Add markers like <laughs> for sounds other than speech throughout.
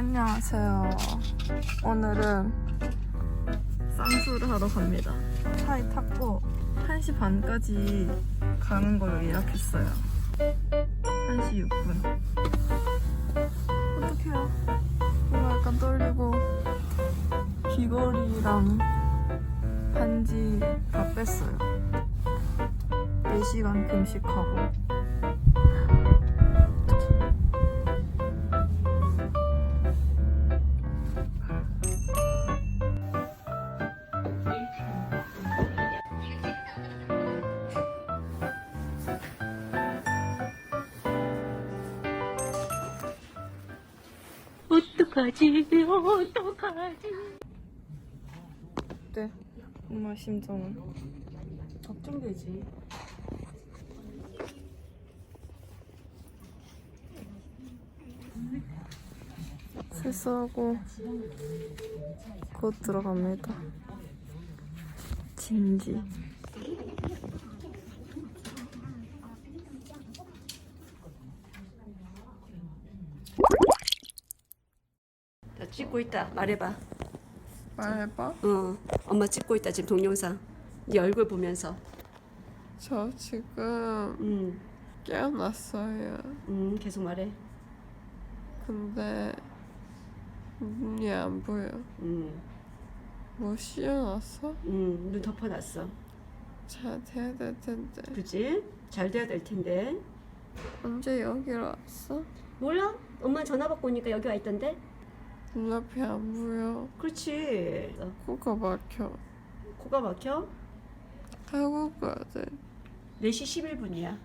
안녕하세요. 오늘은 쌍수를 하러 갑니다. 차에 탔고 1시 반까지 가는 걸로 예약했어요. 1시 6분. 어떡해요. 뭔가 약간 떨리고 귀걸이랑 반지 다 뺐어요. 4시간 금식하고 어떡하지 어떡하지 네, 엄마 심정은 걱정되지 세수하고 곧 들어갑니다. 진지. 나 찍고 있다 말해봐 말해봐. 어 엄마 찍고 있다 지금 동영상 네 얼굴 보면서 저 지금 음, 깨어났어요. 음 계속 말해 근데 눈이 안 보여. 음, 뭐 씌워놨어? 음, 눈 덮어놨어 잘 돼야 될 텐데. 그지? 잘 돼야 될 텐데 언제 여기로 왔어? 몰라? 엄마 전화 받고 오니까 여기 와 있던데 눈앞이 안 보여. 그렇지 어, 코가 막혀. 코가 막혀? 하고 가야 돼. 4시 11분이야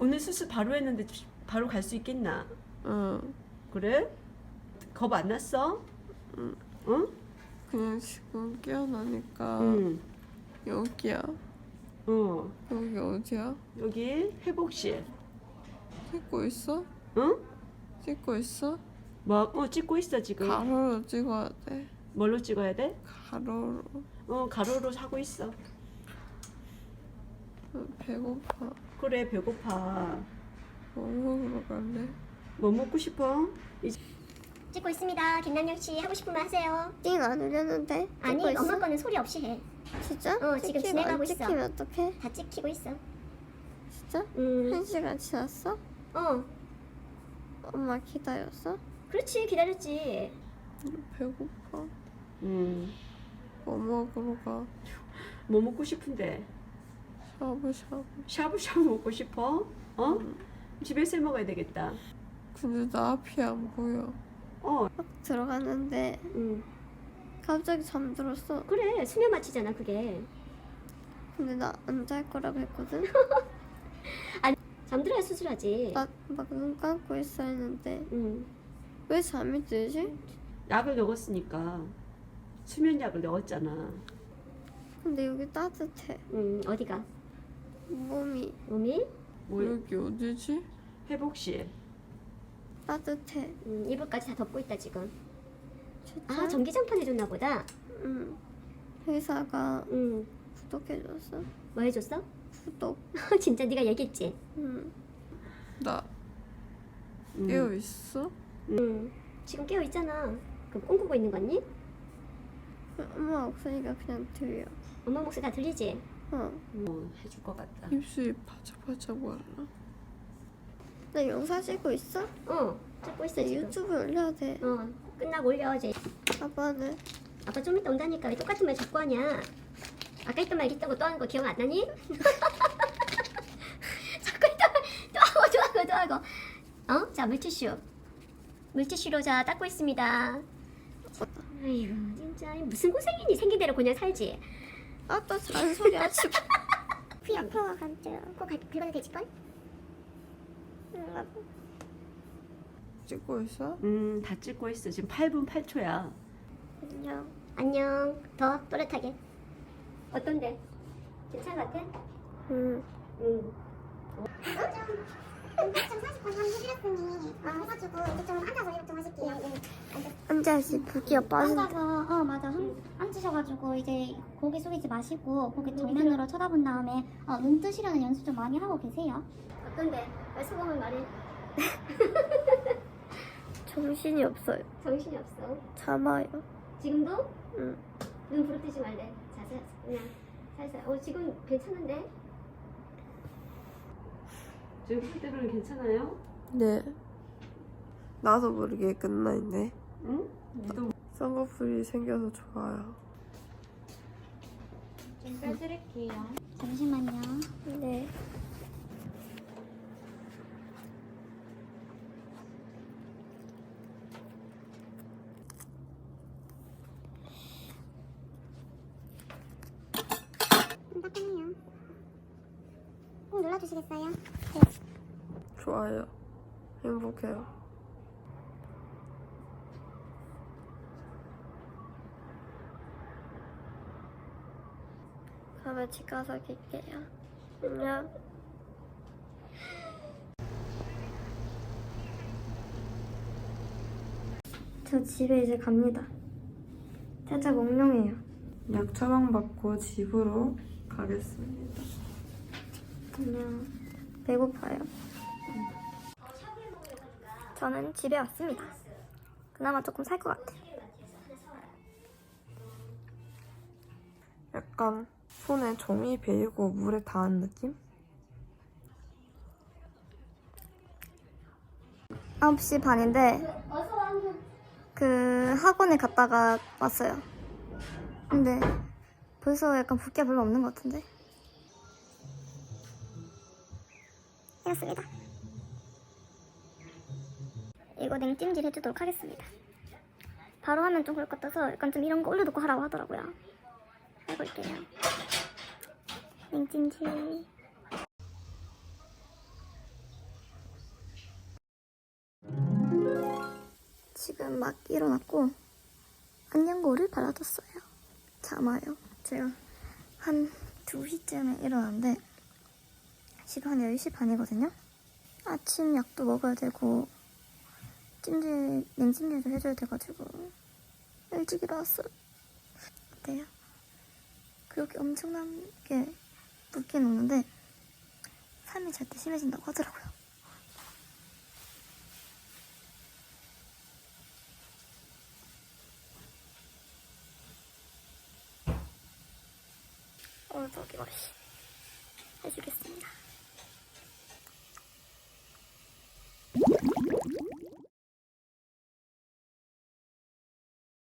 오늘 수술 바로 했는데 바로 갈 수 있겠나? 응. 그래? 겁 안 났어? 응. 응? 그냥 지금 깨어나니까 응. 여기야. 어. 여기 어디야? 여기 회복실. 찍고 있어? 응? 찍고 있어? 뭐? 어 찍고 있어 지금. 가로로 찍어야 돼. 뭘로 찍어야 돼? 가로로. 어 가로로 사고 있어. 어, 배고파. 그래 배고파. 뭐 먹으러 갈래? 뭐 먹고 싶어? 이제 찍고 있습니다. 김남영 씨 하고 싶은 말 하세요. 띵 안 울렸는데? 아니 찍고 있어? 엄마 거는 소리 없이 해. 진짜? 어, 지금 찍히면 진행하고 안 있어. 찍히면 어떡해? 다 찍히고 있어. 진짜? 음, 한 시간 지났어? 어, 엄마 기다렸어? 그렇지 기다렸지. 배고파. 음. 뭐 먹으러 가? 뭐 먹고 싶은데? 샤브샤브. 샤브샤브 먹고 싶어? 어? 집에서 해 먹어야 되겠다. 근데 나 앞이 안 보여. 어. 들어갔는데 음. 갑자기 잠들었어. 그래 수면 마취잖아 그게. 근데 나 안 잘 거라고 했거든? <laughs> 잠들어야 수술하지. 나 막 눈 감고 있어 했는데 음, 왜 잠이 들지? 약을 넣었으니까 수면약을 넣었잖아. 근데 여기 따뜻해. 음 어디가? 몸이 몸이? 뭐 여기 어디지? 회복실. 따뜻해. 음, 이불까지 다 덮고 있다 지금. 진짜? 아 전기장판 해줬나 보다. 응. 회사가 음, 구독해줬어. 뭐 해줬어? 구독. <laughs> 진짜 네가 얘기했지. 응. 나 음. 깨어 있어? 음, 지금 깨어 있잖아. 그럼 꿈꾸고 있는 거니? 엄마 목소리가 그냥 들려. 엄마 목소리 다 들리지? 어. 뭐 해줄 것 같다. 입술이 바짝바짝 말라. 나 영상 찍고 있어? 어, 찍고 있어 나 지금. 유튜브에 올려야 돼. 어, 끝나고 올려 이제. 아빠는 아빠 좀 이따 온다니까 왜 똑같은 말 자꾸 하냐? 아까 했던 말 있다고 또 하는 거 기억 안 나니? <laughs> <laughs> 자꾸 했던 말또 하고 또 하고 또 하고. 어? 자 물티슈. 물티슈로 자 닦고 있습니다. 아이고 진짜 무슨 고생이니 생긴 대로 그냥 살지. 아또 잔소리 하지 마. 피 아파가 간대요. 꼭 긁어도 되지걸? 찍고 있어? 음, 다 찍고 있어. 지금 8분 8초야. 안녕. 안녕. 더 또렷하게. 어떤데? 괜찮은 것 같아? 응. 응. 좀 40분 한 해드렸으니 어, 해가지고 이제 좀 앉아서 이렇게 좀 하실게요. 앉아야지 붓기가 빠진다. 앉아서 어 맞아 손 앉으셔가지고 이제 고개 숙이지 마시고 고개 정면으로 쳐다본 다음에 어, 눈 뜨시려는 연습 좀 많이 하고 계세요. 어떤데? 왜 소감을 말해? 정신이 없어요. 정신이 없어. 잠아요. 지금도? 응. 눈 부릅뜨지 말래. 자세 그냥 살살. 어 지금 괜찮은데? 지금 상태로는 괜찮아요? 네. 나도 모르게 끝나 있네. 응? 니도 쌍꺼풀이 생겨서 좋아요. 좀 빼드릴게요. 잠시만요. 네. 깜깜해요. 꼭 눌러주시겠어요? 네. 좋아요. 행복해요. 그러면 집 가서 낄게요. 안녕. 저 집에 이제 갑니다. 살짝 몽롱해요. 약 처방받고 집으로 가겠습니다. 안녕. 배고파요. 저는 집에 왔습니다. 그나마 조금 살 것 같아요. 약간 손에 종이 베이고 물에 닿은 느낌? 9시 반인데 그 학원에 갔다가 왔어요. 근데 벌써 약간 붓기가 별로 없는 것 같은데? 이렇습니다. 이거 냉찜질 해주도록 하겠습니다. 바로 하면 좀 그럴 것 같아서 약간 좀 이런 거 올려놓고 하라고 하더라고요. 해볼게요. 냉찜질. 지금 막 일어났고 안녕고를 발라줬어요. 잠아요. 제가 한 2시쯤에 일어났는데 한 10시 반이거든요. 아침 약도 먹어야 되고 찜질, 냉찜질도 해줘야 돼가지고 일찍 일어났어요. 어때요? 그렇게 엄청나게 붓기는 없는데 삶이 잘때 심해진다고 하더라고요. 어저기 머리 해주겠습니다.